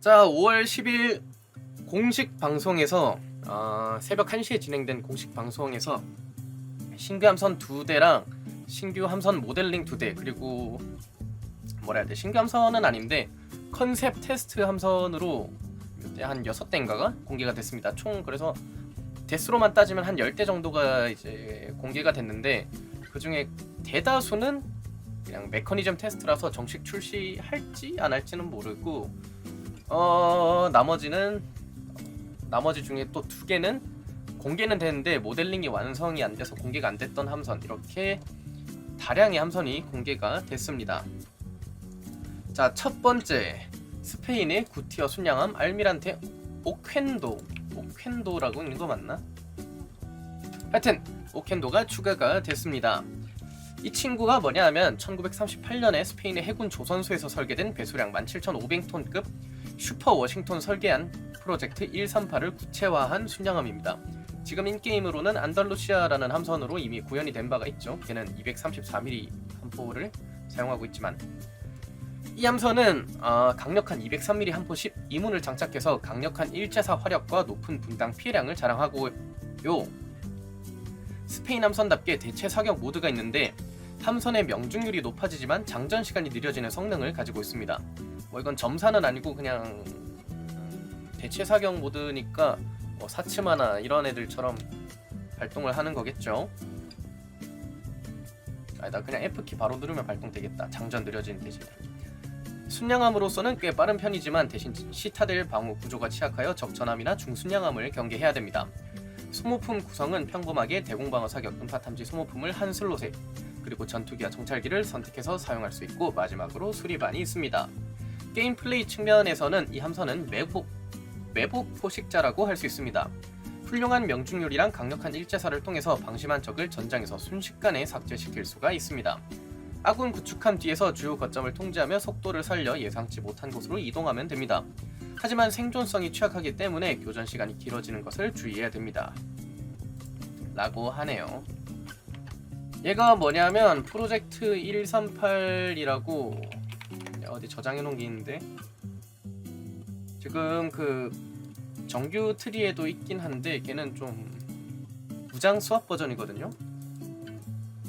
자, 5월 10일 공식 방송에서 어, 새벽 1시에 진행된 공식 방송에서 신규 함선 두 대랑 신규 함선 모델링 두 대 그리고 뭐라 해야 돼 신규 함선은 아닌데 컨셉 테스트 함선으로 한 6대인가가 공개가 됐습니다. 총 그래서 대수로만 따지면 한 10대 정도가 이제 공개가 됐는데 그 중에 대다수는 그냥 메커니즘 테스트라서 정식 출시할지 안 할지는 모르고 어 나머지는 나머지 중에 또 두 개는 공개는 됐는데 모델링이 완성이 안 돼서 공개가 안 됐던 함선 이렇게 다량의 함선이 공개가 됐습니다. 자 첫 번째 스페인의 구티어 순양함 알미란테 오켄도 오켄도라고 읽는 거 맞나? 하여튼 오켄도가 추가가 됐습니다. 이 친구가 뭐냐 하면 1938년에 스페인의 해군 조선소에서 설계된 배수량 17,500톤급 슈퍼 워싱턴 설계한 프로젝트 138을 구체화한 순양함입니다. 지금 인게임으로는 안달루시아라는 함선으로 이미 구현이 된 바가 있죠. 걔는 234mm 함포를 사용하고 있지만 이 함선은 어, 강력한 203mm 함포 12문을 장착해서 강력한 일제사 화력과 높은 분당 피해량을 자랑하고요. 스페인 함선답게 대체 사격 모드가 있는데 함선의 명중률이 높아지지만 장전 시간이 느려지는 성능을 가지고 있습니다. 뭐 이건 점사는 아니고 그냥 음, 대체 사격 모드니까 뭐 사츠마나 이런 애들처럼 발동을 하는 거겠죠. 아니다 그냥 F키 바로 누르면 발동되겠다. 장전 느려지는 대신에. 순양함으로서는 꽤 빠른 편이지만 대신 시타델 방어 구조가 취약하여 적전함이나 중순양함을 경계해야 됩니다. 소모품 구성은 평범하게 대공방어 사격 음파 탐지 소모품을 한 슬롯에 그리고 전투기와 정찰기를 선택해서 사용할 수 있고 마지막으로 수리반이 있습니다. 게임 플레이 측면에서는 이 함선은 매복 매복 포식자라고 할 수 있습니다. 훌륭한 명중률이랑 강력한 일제사를 통해서 방심한 적을 전장에서 순식간에 삭제시킬 수가 있습니다. 아군 구축함 뒤에서 주요 거점을 통제하며 속도를 살려 예상치 못한 곳으로 이동하면 됩니다. 하지만 생존성이 취약하기 때문에 교전 시간이 길어지는 것을 주의해야 됩니다. 라고 하네요. 얘가 뭐냐면 프로젝트 138이라고 어디 저장해 놓은 게 있는데 지금 그 정규 트리에도 있긴 한데 걔는 좀 무장 수압 버전이거든요.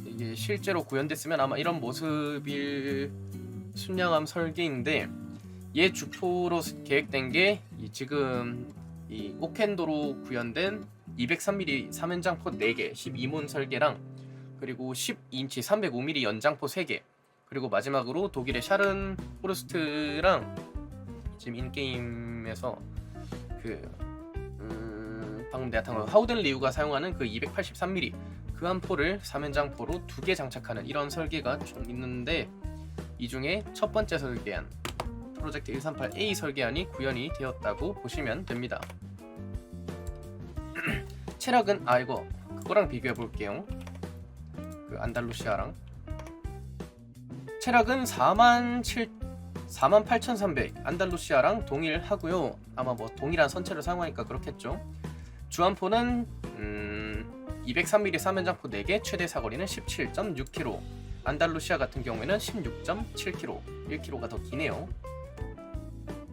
이게 실제로 구현됐으면 아마 이런 모습일 순양함 설계인데 얘 주포로 계획된 게 이 지금 이 오켄도로 구현된 203mm 3연장포 4개, 12문 설계랑 그리고 12인치 305mm 연장포 3개 그리고 마지막으로 독일의 샤른 포르스트랑 지금 인게임에서 그 음, 방금 내가 탄거 하우든 리우가 사용하는 그 283mm 그 한 포를 3연장 포로 두 개 장착하는 이런 설계가 좀 있는데 이 중에 첫 번째 설계안 프로젝트 138A 설계안이 구현이 되었다고 보시면 됩니다. 체력은 아 이거 그거랑 비교해 볼게요. 그 안달루시아랑 체력은 4만 7 4만 8,300 안달루시아랑 동일하고요. 아마 뭐 동일한 선체를 사용하니까 그렇겠죠. 주안포는 음, 203mm 3연장포 4개 최대 사거리는 17.6km 안달루시아 같은 경우에는 16.7km 1km가 더 기네요.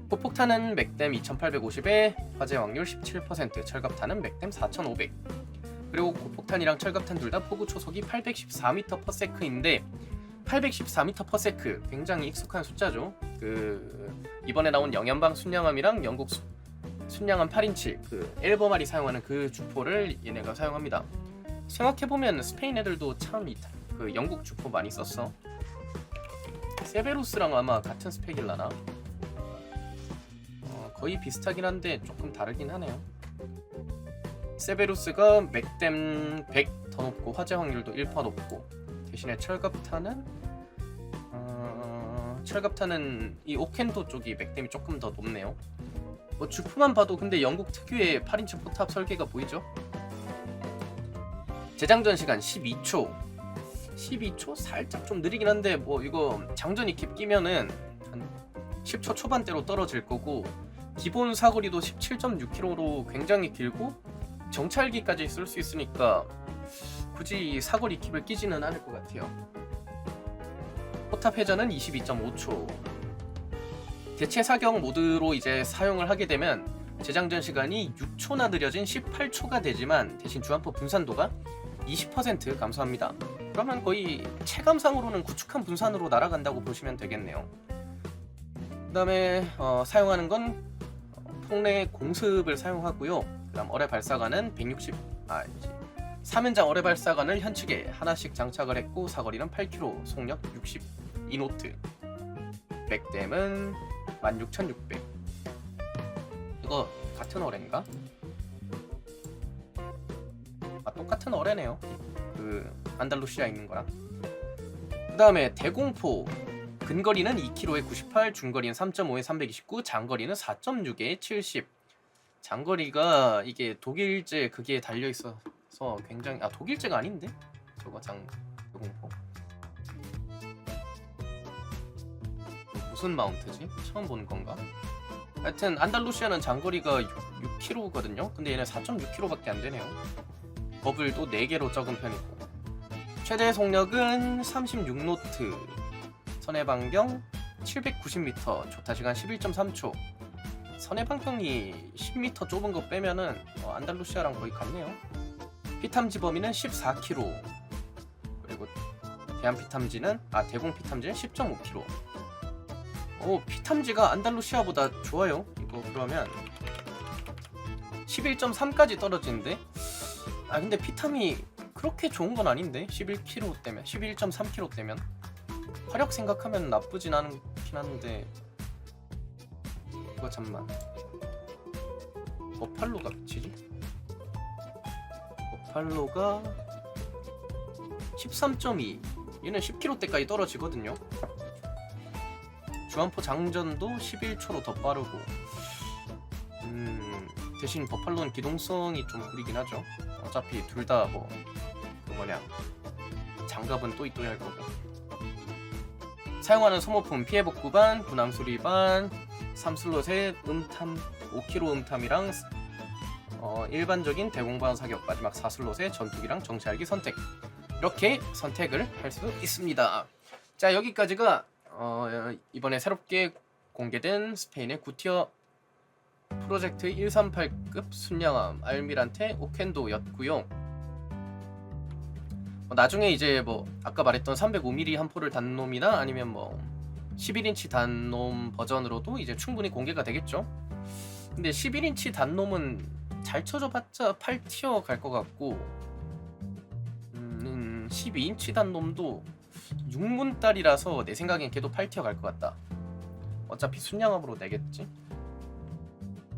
포폭탄은 맥댐 2850에 화재 확률 17% 철갑탄은 맥댐 4500 그리고 고폭탄이랑 철갑탄 둘 다 포구 초속이 814m/s인데 814m/s 굉장히 익숙한 숫자죠. 그 이번에 나온 영연방 순양함이랑 영국 수, 순양함 8인치 그 엘버말이 사용하는 그 주포를 얘네가 사용합니다. 생각해 보면 스페인 애들도 참 그 영국 주포 많이 썼어. 세베루스랑 아마 같은 스펙일라나. 어, 거의 비슷하긴 한데 조금 다르긴 하네요. 세베루스가 맥댐 100 더 높고 화재 확률도 1% 높고 대신에 철갑탄은 어, 철갑탄은 이 오켄도 쪽이 맥댐이 조금 더 높네요. 뭐 주포만 봐도 근데 영국 특유의 8인치 포탑 설계가 보이죠? 재장전 시간 12초. 12초 살짝 좀 느리긴 한데 뭐 이거 장전 이캡 끼면은 한 10초 초반대로 떨어질 거고 기본 사거리도 17.6km로 굉장히 길고 정찰기까지 쓸 수 있으니까 굳이 사거리 킵을 끼지는 않을 것 같아요. 포탑 회전은 22.5초. 대체 사격 모드로 이제 사용을 하게 되면 재장전 시간이 6초나 느려진 18초가 되지만 대신 주안포 분산도가 20% 감소합니다. 그러면 거의 체감상으로는 구축한 분산으로 날아간다고 보시면 되겠네요. 그 다음에 어, 사용하는 건 어, 폭내 공습을 사용하고요. 그 다음 어뢰 발사관은 160 아, 3연장 어뢰 발사관을 현측에 하나씩 장착을 했고 사거리는 8km, 속력 62노트. 백댐은 16,600. 이거 같은 어뢰인가? 아 똑같은 어뢰네요. 그 안달루시아 있는 거랑. 그 다음에 대공포 근거리는 2km에 98, 중거리는 3.5에 329, 장거리는 4.6에 70. 장거리가 이게 독일제 그게 달려 있어 서 굉장히 아 독일제가 아닌데 저거 장 대공포 무슨 마운트지? 처음 보는 건가? 하여튼 안달루시아는 장거리가 6, 6km거든요. 근데 얘는 4.6km밖에 안 되네요. 버블도 4개로 적은 편이고 최대 속력은 36노트 선해 반경 790m 조타 시간 11.3초 선해 반경이 10m 좁은 거 빼면은 어, 안달루시아랑 거의 같네요. 피탐지 범위는 14km 그리고 대한 피탐지는 아 대공 피탐지는 10.5km 오 피탐지가 안달루시아보다 좋아요. 이거 그러면 11.3까지 떨어지는데? 아 근데 피탐이 그렇게 좋은 건 아닌데? 11kg 때면 11.3kg 때면? 화력 생각하면 나쁘진 않긴 한데. 이거 잠만. 버팔로가 몇이지? 버팔로가 13.2 얘는 10kg대까지 떨어지거든요. 주안포 장전도 11초로 더 빠르고 음 대신 버팔로는 기동성이 좀 구리긴 하죠. 어차피 둘 다 뭐 그 뭐냐 장갑은 또이또이 할 거고. 사용하는 소모품 피해 복 구반, 군함 수리반, 3슬롯의 음탐 5kg 음탐이랑 어, 일반적인 대공방 사격 마지막 4슬롯의 전투기랑 정찰기 선택 이렇게 선택을 할 수 있습니다. 자 여기까지가 어, 이번에 새롭게 공개된 스페인의 구티어 프로젝트 138급 순양함 알미란테 오켄도였고요. 어, 나중에 이제 뭐 아까 말했던 305mm 한 포를 단 놈이나 아니면 뭐 11인치 단놈 버전으로도 이제 충분히 공개가 되겠죠. 근데 11인치 단놈은 잘 쳐줘봤자 8티어 갈 것 같고 음, 12인치 단 놈도 6문달이라서 내 생각엔 걔도 8티어 갈 것 같다. 어차피 순양함으로 내겠지.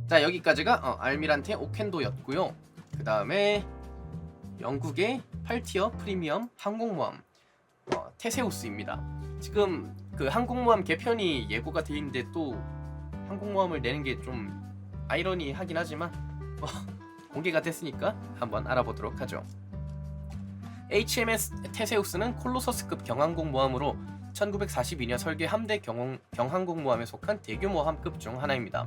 자 여기까지가 어, 알미란테 오켄도였고요. 그 다음에 영국의 8티어 프리미엄 항공모함 어, 테세우스입니다. 지금 그 항공모함 개편이 예고가 돼 있는데 또 항공모함을 내는 게 좀 아이러니하긴 하지만 뭐, 공개가 됐으니까 한번 알아보도록 하죠. HMS 테세우스는 콜로서스급 경항공모함으로 1942년 설계 함대 경항, 경항공모함에 속한 대규모 함급 중 하나입니다.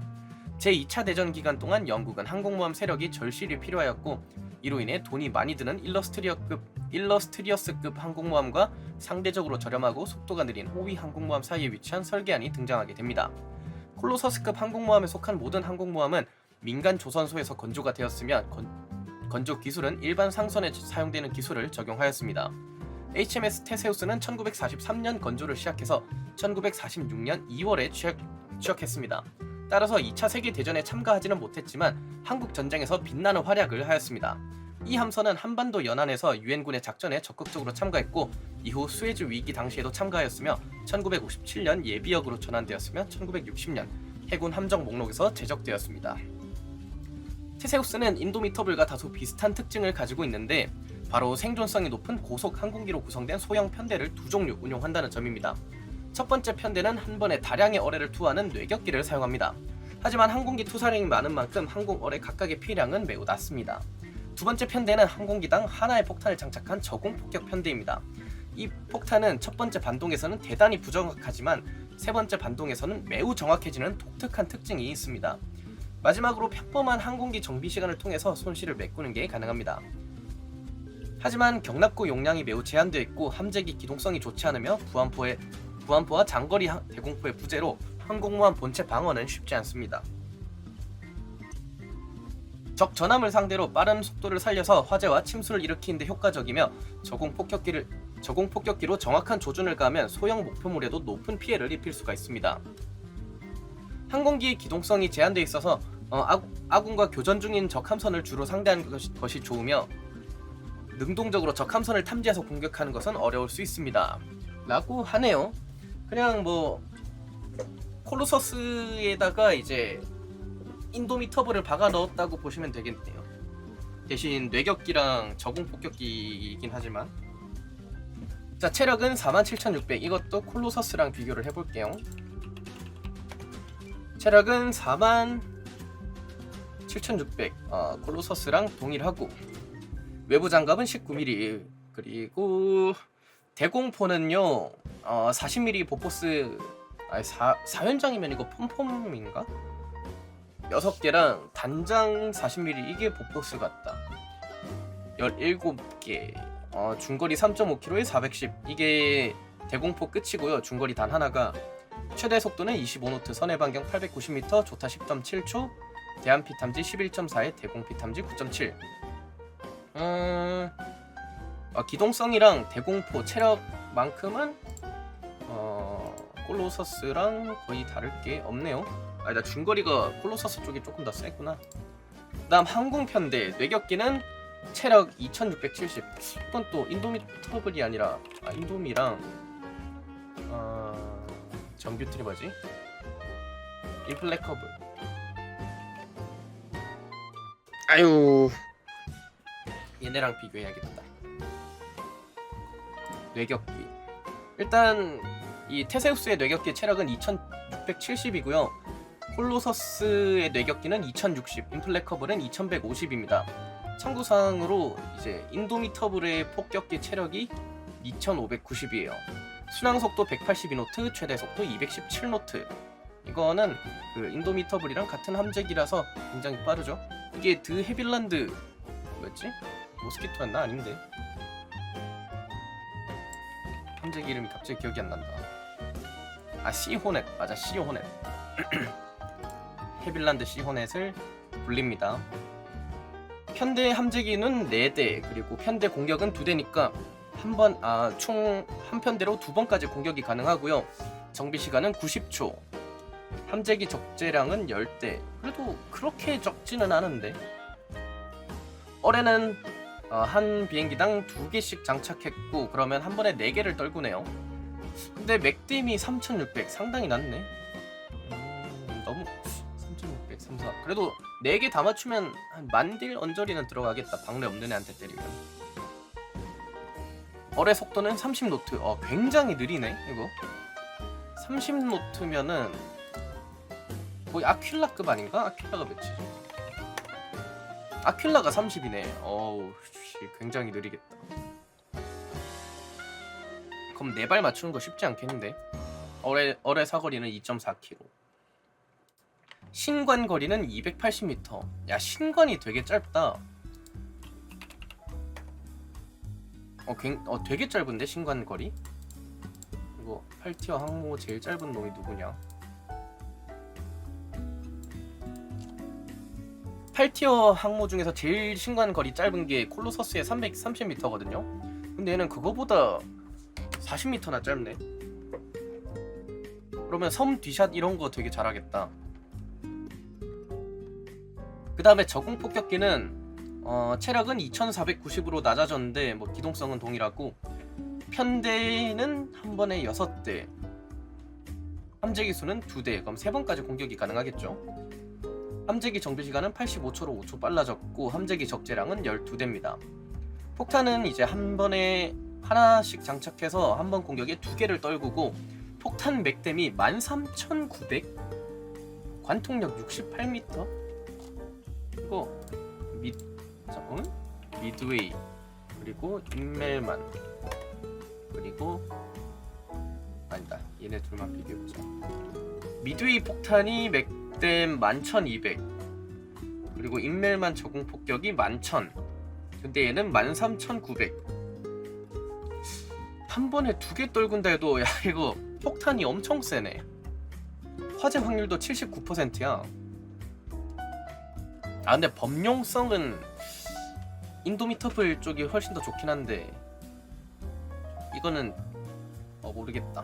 제2차 대전 기간 동안 영국은 항공모함 세력이 절실히 필요하였고 이로 인해 돈이 많이 드는 일러스트리어급 일러스트리어스급 항공모함과 상대적으로 저렴하고 속도가 느린 호위 항공모함 사이에 위치한 설계안이 등장하게 됩니다. 콜로서스급 항공모함에 속한 모든 항공모함은 민간 조선소에서 건조가 되었으며 건, 건조 기술은 일반 상선에 사용되는 기술을 적용하였습니다. HMS 테세우스는 1943년 건조를 시작해서 1946년 2월에 취역, 취역했습니다. 따라서 2차 세계 대전에 참가하지는 못했지만 한국 전쟁에서 빛나는 활약을 하였습니다. 이 함선은 한반도 연안에서 유엔군의 작전에 적극적으로 참가했고 이후 수에즈 위기 당시에도 참가하였으며 1957년 예비역으로 전환되었으며 1960년 해군 함정 목록에서 제적되었습니다. 테세우스는 인도미터블과 다소 비슷한 특징을 가지고 있는데 바로 생존성이 높은 고속 항공기로 구성된 소형 편대를 두 종류 운용한다는 점입니다. 첫 번째 편대는 한 번에 다량의 어뢰를 투하하는 뇌격기를 사용합니다. 하지만 항공기 투사량이 많은 만큼 항공 어뢰 각각의 피량은 매우 낮습니다. 두 번째 편대는 항공기당 하나의 폭탄을 장착한 저공 폭격 편대입니다. 이 폭탄은 첫 번째 반동에서는 대단히 부정확하지만 세 번째 반동에서는 매우 정확해지는 독특한 특징이 있습니다. 마지막으로 평범한 항공기 정비 시간을 통해서 손실을 메꾸는 게 가능합니다. 하지만 경납고 용량이 매우 제한되어 있고 함재기 기동성이 좋지 않으며 부안포의 부안포와 장거리 대공포의 부재로 항공모함 본체 방어는 쉽지 않습니다. 적 전함을 상대로 빠른 속도를 살려서 화재와 침수를 일으키는데 효과적이며 저공 폭격기를 저공 폭격기로 정확한 조준을 가하면 소형 목표물에도 높은 피해를 입힐 수가 있습니다. 항공기의 기동성이 제한되어 있어서 어, 아군, 아군과 교전 중인 적 함선을 주로 상대하는 것이, 것이 좋으며 능동적으로 적 함선을 탐지해서 공격하는 것은 어려울 수 있습니다. 라고 하네요. 그냥 뭐 콜로서스에다가 이제 인도미터블을 박아 넣었다고 보시면 되겠네요. 대신 뇌격기랑 저공 폭격기이긴 하지만 자 체력은 47,600 이것도 콜로서스랑 비교를 해볼게요. 체력은 47,600 어, 콜로서스랑 동일하고 외부 장갑은 19mm 그리고 대공포는요 어, 40mm 보포스 아니 4, 4연장이면 이거 폼폼인가? 6개랑 단장 40mm 이게 보포스 같다. 17개. 어, 중거리 3.5km에 410 이게 대공포 끝이고요. 중거리 단 하나가 최대 속도는 25노트 선해 반경 890m 조타 10.7초 대한 피탐지 11.4에 대공 피탐지 9.7 음... 어, 기동성이랑 대공포 체력만큼은 어... 콜로서스랑 거의 다를 게 없네요. 아니 나 중거리가 콜로서스 쪽이 조금 더 세구나. 그다음 항공편대 뇌격기는 체력 2670 이건 또 인도미 터블이 아니라 아 인도미랑 어... 정규 트리버지? 인플레커블 아유. 얘네랑 비교해야겠다. 뇌격기. 일단 이 테세우스의 뇌격기 체력은 2670이고요. 콜로서스의 뇌격기는 2060 인플레커블은 2150입니다. 참고사항으로 이제 인도미터블의 폭격기 체력이 2590이에요 순항 속도 182노트 최대 속도 217노트. 이거는 그 인도미터블이랑 같은 함재기라서 굉장히 빠르죠? 이게 드 헤빌란드 뭐였지? 모스키토였나? 아닌데. 함재기 이름이 갑자기 기억이 안 난다. 아 시 호넷. 맞아 시 호넷. 헤빌란드 시 호넷을 불립니다. 편대 함재기는 4대 그리고 편대 공격은 2대니까 한 번 아 총 한 편대로 두 번까지 공격이 가능하고요 정비 시간은 90초 함재기 적재량은 10대 그래도 그렇게 적지는 않은데 올해는 어, 한 비행기당 두 개씩 장착했고 그러면 한 번에 네 개를 떨구네요. 근데 맥댐이 3,600 상당히 낮네. 음, 너무 3,600 3,4 그래도 네 개 다 맞추면 한 만딜 언저리는 들어가겠다. 박내 없는 애한테 때리면. 어뢰 속도는 30노트. 어 굉장히 느리네 이거. 30노트면은 거의 아퀴라급 아닌가? 아퀴라가 몇이지? 아퀴라가 30이네. 어우, 씨, 굉장히 느리겠다. 그럼 네 발 맞추는 거 쉽지 않겠는데? 어뢰 어뢰 사거리는 2.4km. 신관 거리는 280m. 야, 신관이 되게 짧다. 어, 굉, 어 되게 짧은데 신관 거리? 이거 8티어 항모 제일 짧은 놈이 누구냐? 8티어 항모 중에서 제일 신관 거리 짧은 게 콜로서스의 330m거든요. 근데 얘는 그거보다 40m나 짧네. 그러면 섬 뒤샷 이런 거 되게 잘하겠다. 그 다음에 저공 폭격기는 어, 체력은 2490으로 낮아졌는데 뭐 기동성은 동일하고 편대는 한 번에 6대 함재기 수는 2대. 그럼 3번까지 공격이 가능하겠죠? 함재기 정비 시간은 85초로 5초 빨라졌고 함재기 적재량은 12대입니다. 폭탄은 이제 한 번에 하나씩 장착해서 한 번 공격에 두 개를 떨구고 폭탄 맥댐이 13900 관통력 68m 이거 미 잠깐만 미드웨이 그리고 인멜만 그리고 아니다 얘네 둘만 비교해보자. 미드웨이 폭탄이 맥댐 11200 그리고 인멜만 적응 폭격이 11000 근데 얘는 13900 한 번에 두 개 떨군다 해도 야 이거 폭탄이 엄청 세네. 화재 확률도 79%야. 아 근데 범용성은 인도미터블 쪽이 훨씬 더 좋긴 한데 이거는 어 모르겠다.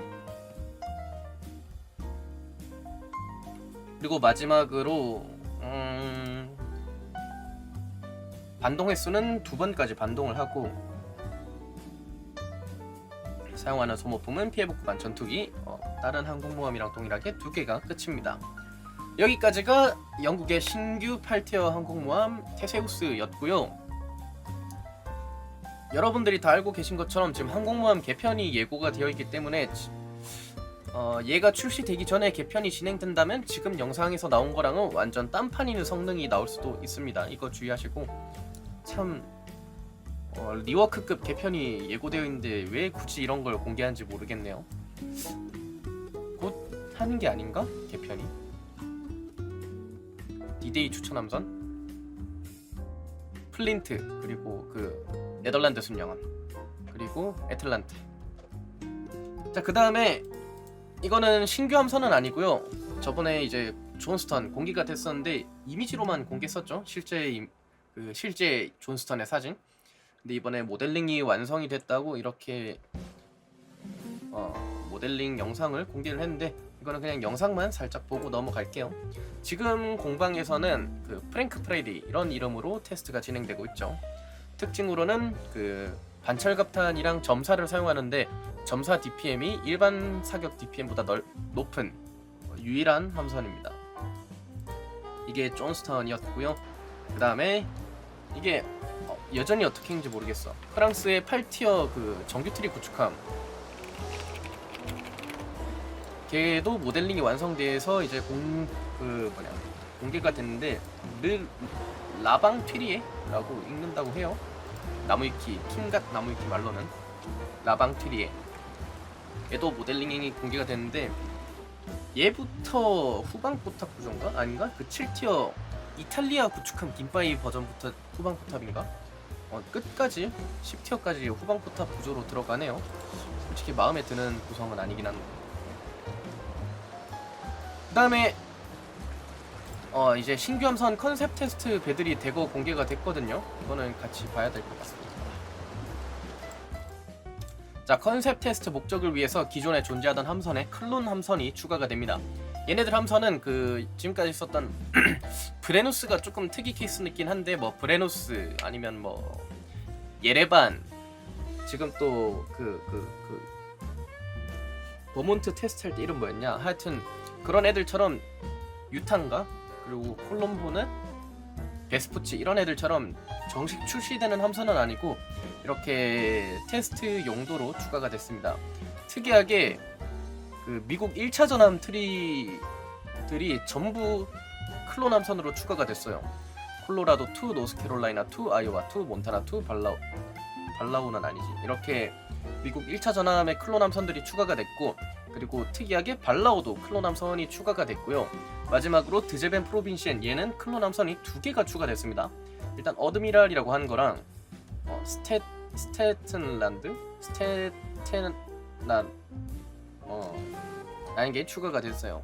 그리고 마지막으로 음, 반동 횟수는 두 번까지 반동을 하고 사용하는 소모품은 피해복구반 전투기 어, 다른 항공모함이랑 동일하게 두 개가 끝입니다. 여기까지가 영국의 신규 8티어 항공모함 테세우스였고요. 여러분들이 다 알고 계신 것처럼 지금 항공모함 개편이 예고가 되어 있기 때문에 지- 어, 얘가 출시되기 전에 개편이 진행된다면 지금 영상에서 나온 거랑은 완전 딴판이는 성능이 나올 수도 있습니다. 이거 주의하시고 참 어, 리워크급 개편이 예고되어 있는데 왜 굳이 이런 걸 공개한지 모르겠네요. 곧 하는 게 아닌가? 개편이. 디데이 추천 함선, 플린트 그리고 그 네덜란드 순영함 그리고 애틀란트. 자 그 다음에 이거는 신규 함선은 아니고요. 저번에 이제 존스턴 공개가 됐었는데 이미지로만 공개했었죠. 실제 임- 그 실제 존스턴의 사진. 근데 이번에 모델링이 완성이 됐다고 이렇게 어, 모델링 영상을 공개를 했는데 이거는 그냥 영상만 살짝 보고 넘어갈게요. 지금 공방에서는 그 프랭크 프레디 이런 이름으로 테스트가 진행되고 있죠. 특징으로는 그 반철갑탄이랑 점사를 사용하는데 점사 DPM이 일반 사격 DPM보다 넓, 높은 유일한 함선입니다. 이게 존스타운이었고요. 그 다음에 이게 어, 여전히 어떻게 했는지 모르겠어. 프랑스의 8티어 그 정규 트리 구축함. 걔도 모델링이 완성돼서 이제 공 그 뭐냐 공개가 됐는데 르 라방 튀리에라고 읽는다고 해요. 나무위키 킹갓 나무위키 말로는 라방 튀리에. 얘도 모델링이 공개가 됐는데 얘부터 후방 포탑 구조인가 아닌가 그 7티어 이탈리아 구축함 긴바이 버전부터 후방 포탑인가? 어, 끝까지 10티어까지 후방 포탑 구조로 들어가네요. 솔직히 마음에 드는 구성은 아니긴 한데. 그 다음에 어 이제 신규 함선 컨셉 테스트 배들이 대거 공개가 됐거든요. 이거는 같이 봐야 될 것 같습니다. 자 컨셉 테스트 목적을 위해서 기존에 존재하던 함선에 클론 함선이 추가가 됩니다. 얘네들 함선은 그 지금까지 썼던 브레누스가 조금 특이 케이스이긴 한데 뭐 브레누스 아니면 뭐 예레반 지금 또 그 그 그 버몬트 테스트 할 때 이름 뭐였냐 하여튼 그런 애들처럼 유탄가 그리고 콜롬보는 베스포치 이런 애들처럼 정식 출시되는 함선은 아니고 이렇게 테스트 용도로 추가가 됐습니다. 특이하게 그 미국 1차 전함 트리들이 전부 클론 함선으로 추가가 됐어요. 콜로라도 2, 노스캐롤라이나 2, 아이오와 2, 몬타나 2, 발라우 발라우는 아니지. 이렇게 미국 1차 전함의 클론 함선들이 추가가 됐고 그리고 특이하게 발라오도 클론 함선이 추가가 됐고요. 마지막으로 드제벤 프로빈시엔 얘는 클론 함선이 두 개가 추가됐습니다. 일단 어드미랄이라고 하는 거랑 어, 스테 스테튼란드 스테텐란 어 라는 게 추가가 됐어요.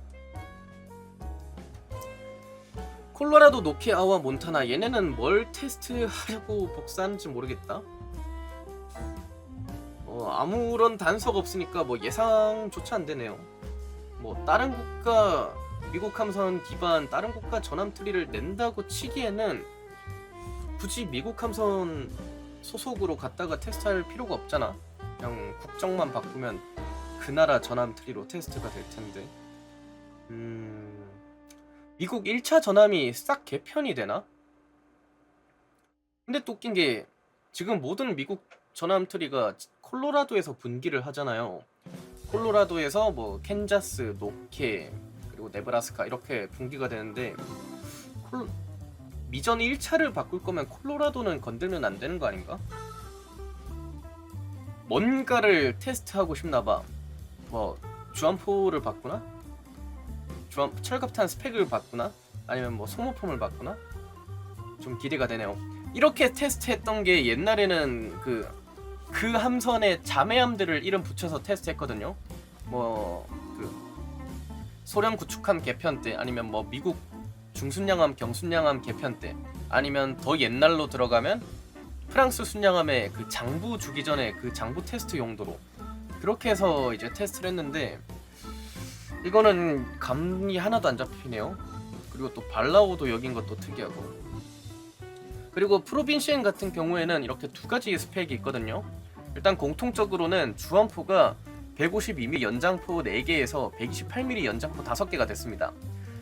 콜로라도 노키아와 몬타나 얘네는 뭘 테스트하려고 복사하는지 모르겠다. 어, 아무런 단서가 없으니까 뭐 예상조차 안 되네요. 뭐 다른 국가 미국 함선 기반 다른 국가 전함 트리를 낸다고 치기에는 굳이 미국 함선 소속으로 갔다가 테스트할 필요가 없잖아. 그냥 국정만 바꾸면 그 나라 전함 트리로 테스트가 될 텐데. 음. 미국 1차 전함이 싹 개편이 되나? 근데 또 웃긴 게 지금 모든 미국 전함 트리가 콜로라도에서 분기를 하잖아요. 콜로라도에서 뭐 캔자스, 노케 그리고 네브라스카 이렇게 분기가 되는데 콜... 미전 1차를 바꿀 거면 콜로라도는 건들면 안 되는 거 아닌가? 뭔가를 테스트하고 싶나 봐. 뭐 주안포를 바꾸나? 주안 철갑탄 스펙을 바꾸나? 아니면 뭐 소모품을 바꾸나? 좀 기대가 되네요. 이렇게 테스트했던 게 옛날에는 그 그 함선의 자매함들을 이름 붙여서 테스트했거든요. 뭐 그 소련 구축함 개편 때 아니면 뭐 미국 중순양함 경순양함 개편 때 아니면 더 옛날로 들어가면 프랑스 순양함의 그 장부 주기 전에 그 장부 테스트 용도로 그렇게 해서 이제 테스트를 했는데 이거는 감이 하나도 안 잡히네요. 그리고 또 발라오도 여긴 것도 특이하고 그리고 프로빈시엔 같은 경우에는 이렇게 두 가지 스펙이 있거든요. 일단 공통적으로는 주황포가 152mm 연장포 4개에서 128mm 연장포 5개가 됐습니다.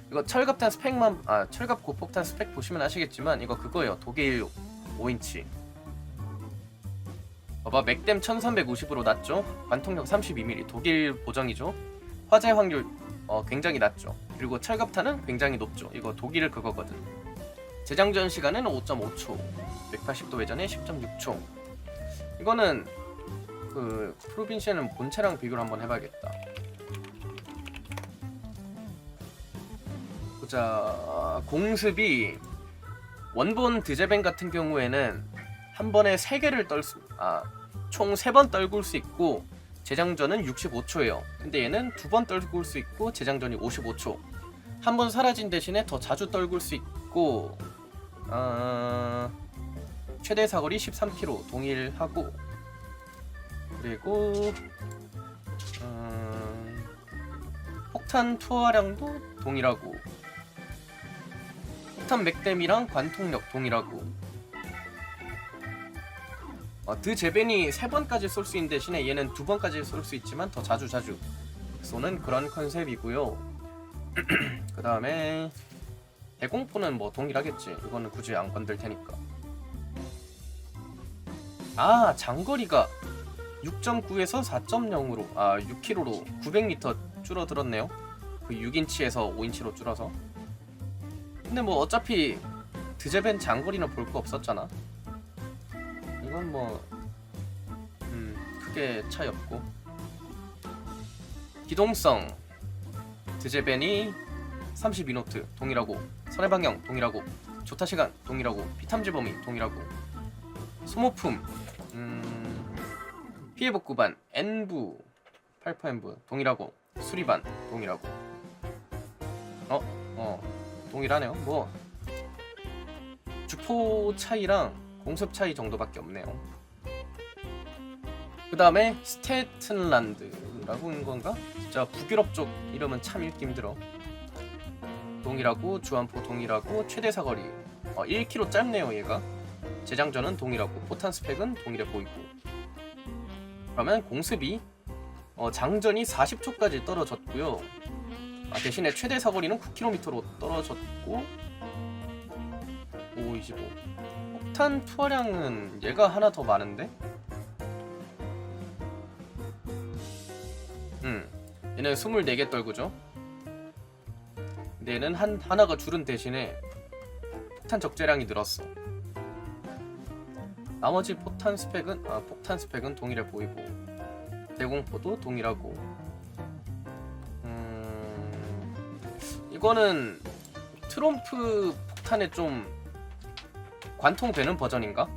이거 철갑탄 스펙만 아 철갑 고폭탄 스펙 보시면 아시겠지만 이거 그거예요. 독일 5인치. 봐봐 맥댐 1350으로 낮죠. 관통력 32mm 독일 보정이죠. 화재 확률 어, 굉장히 낮죠. 그리고 철갑탄은 굉장히 높죠. 이거 독일 그거거든. 재장전 시간은 5.5초, 180도 회전에 10.6초. 이거는 그 프로빈시에는 본체랑 비교를 한번 해봐야겠다. 보자 공습이 원본 드제벤 같은 경우에는 한 번에 세 개를 떨 수, 아, 총세번 떨굴 수 있고 재장전은 65초예요. 근데 얘는 두 번 떨굴 수 있고 재장전이 55초. 한 번 사라진 대신에 더 자주 떨굴 수 있고 어, 최대 사거리 13km 동일하고 그리고 음, 폭탄 투하량도 동일하고 폭탄 맥댐이랑 관통력 동일하고 어, 드 제벤이 세 번까지 쏠 수 있는 대신에 얘는 두 번까지 쏠 수 있지만 더 자주 자주 쏘는 그런 컨셉이고요. 그 다음에 대공포는 뭐 동일하겠지. 이거는 굳이 안 건들 테니까. 아 장거리가 6.9에서 4.0으로 아 6km로 900m 줄어들었네요. 그 6인치에서 5인치로 줄어서. 근데 뭐 어차피 드제벤 장거리는 볼 거 없었잖아. 이건 뭐 음, 크게 차이 없고. 기동성 드제벤이 32노트 동일하고 선의 방향 동일하고 조타 시간 동일하고 피탐지 범위 동일하고 소모품 음, 피해 복구반 N부 8% N부 동일하고 수리반 동일하고. 어? 어 동일하네요. 뭐 주포 차이랑 공습 차이 정도밖에 없네요. 그 다음에 스테튼란드라고 하는 건가? 진짜 북유럽 쪽 이름은 참 읽기 힘들어. 동일하고 주안포 동일하고 최대 사거리. 어, 1km 짧네요 얘가. 재장전은 동일하고 포탄 스펙은 동일해 보이고 그러면 공습이 어, 장전이 40초까지 떨어졌고요. 아, 대신에 최대 사거리는 9km로 떨어졌고 525 폭탄 투하량은 얘가 하나 더 많은데? 음 얘는 24개 떨구죠? 얘는 한, 하나가 줄은 대신에 폭탄 적재량이 늘었어. 나머지 포탄 스펙은 아, 폭탄 스펙은 동일해 보이고 대공포도 동일하고. 음, 이거는 트럼프 폭탄에 좀 관통되는 버전인가? 야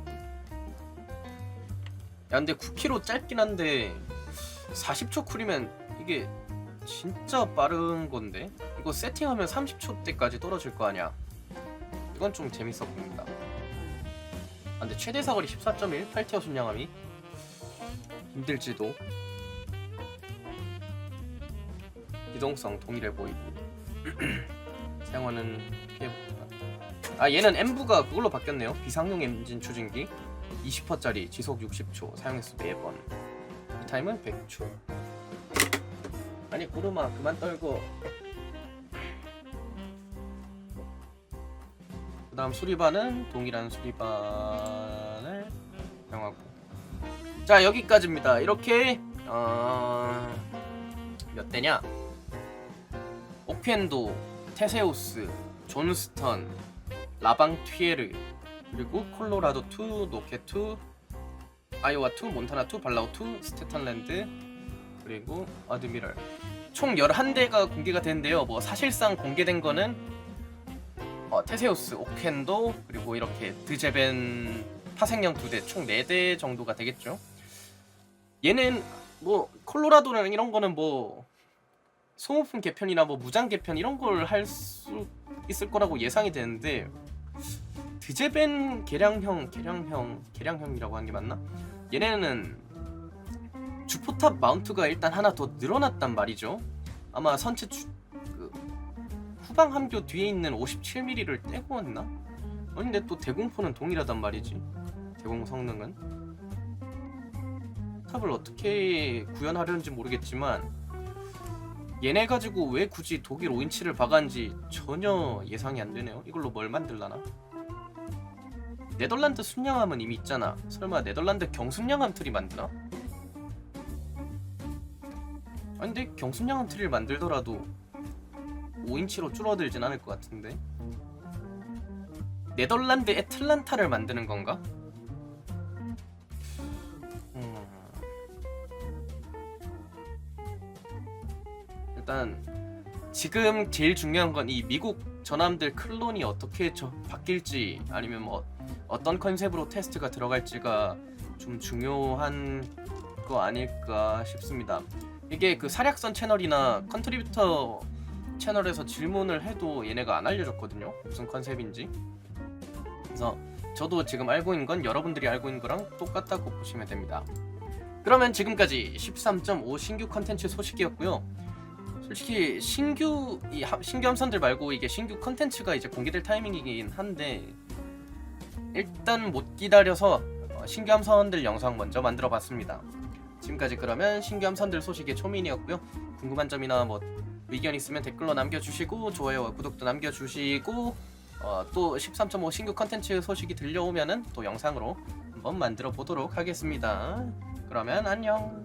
근데 9km 짧긴 한데 40초 쿨이면 이게 진짜 빠른 건데? 이거 세팅하면 30초 때까지 떨어질 거 아니야. 이건 좀 재밌어 보인다 아, 근데 최대 사거리 14.1 8티어 순양함이? 힘들지도. 이동성 동일해 보이고. 사용하는 피해보다. 아 얘는 엠부가 그걸로 바뀌었네요. 비상용 엔진 추진기. 20%짜리 지속 60초. 사용횟수 4번. 타임은 100초. 아니 구름아 그만 떨고 그 다음 수리반은 동일한 수리반을 사용하고. 자 여기까지입니다. 이렇게 어... 몇 대냐? 오펜도 테세우스 존스턴 라방 튀에르 그리고 콜로라도 2 노케 2 아이오와 2 몬타나 2 발라우 2 스테탄랜드 그리고 아드미럴. 총 11대가 공개가 됐는데요. 뭐 사실상 공개된 거는 어, 테세우스, 오켄도 그리고 이렇게 드제벤 파생형 2대 총 4대 정도가 되겠죠. 얘는 뭐 콜로라도랑 이런 거는 뭐 소모품 개편이나 뭐 무장 개편 이런 걸 할 수 있을 거라고 예상이 되는데 드제벤 개량형 개량형 개량형이라고 하는 게 맞나? 얘네는 주포탑 마운트가 일단 하나 더 늘어났단 말이죠. 아마 선체 주, 그 후방 함교 뒤에 있는 57mm를 떼고 왔나? 아니 근데 또 대공포는 동일하단 말이지. 대공 성능은 탑을 어떻게 구현하려는지 모르겠지만 얘네 가지고 왜 굳이 독일 5인치를 박았는지 전혀 예상이 안 되네요. 이걸로 뭘 만들라나? 네덜란드 순양함은 이미 있잖아. 설마 네덜란드 경순양함 트리 만드나? 아니 근데 경순양함 트리를 만들더라도 5인치로 줄어들진 않을 것 같은데. 네덜란드 애틀란타를 만드는 건가? 음. 일단 지금 제일 중요한 건 이 미국 전함들 클론이 어떻게 저 바뀔지 아니면 뭐 어떤 컨셉으로 테스트가 들어갈지가 좀 중요한 거 아닐까 싶습니다. 이게 그 사략선 채널이나 컨트리뷰터 채널에서 질문을 해도 얘네가 안 알려줬거든요. 무슨 컨셉인지. 그래서 저도 지금 알고 있는 건 여러분들이 알고 있는 거랑 똑같다고 보시면 됩니다. 그러면 지금까지 13.5 신규 컨텐츠 소식이었고요. 솔직히 신규 이 함- 신규 함선들 말고 이게 신규 컨텐츠가 이제 공개될 타이밍이긴 한데 일단 못 기다려서 어, 신규 함선들 영상 먼저 만들어 봤습니다. 지금까지 그러면 신규 함선들 소식의 초민이었고요. 궁금한 점이나 뭐 의견 있으면 댓글로 남겨주시고 좋아요와 구독도 남겨주시고 어, 또13.5 신규 컨텐츠 소식이 들려오면은 또 영상으로 한번 만들어 보도록 하겠습니다. 그러면 안녕.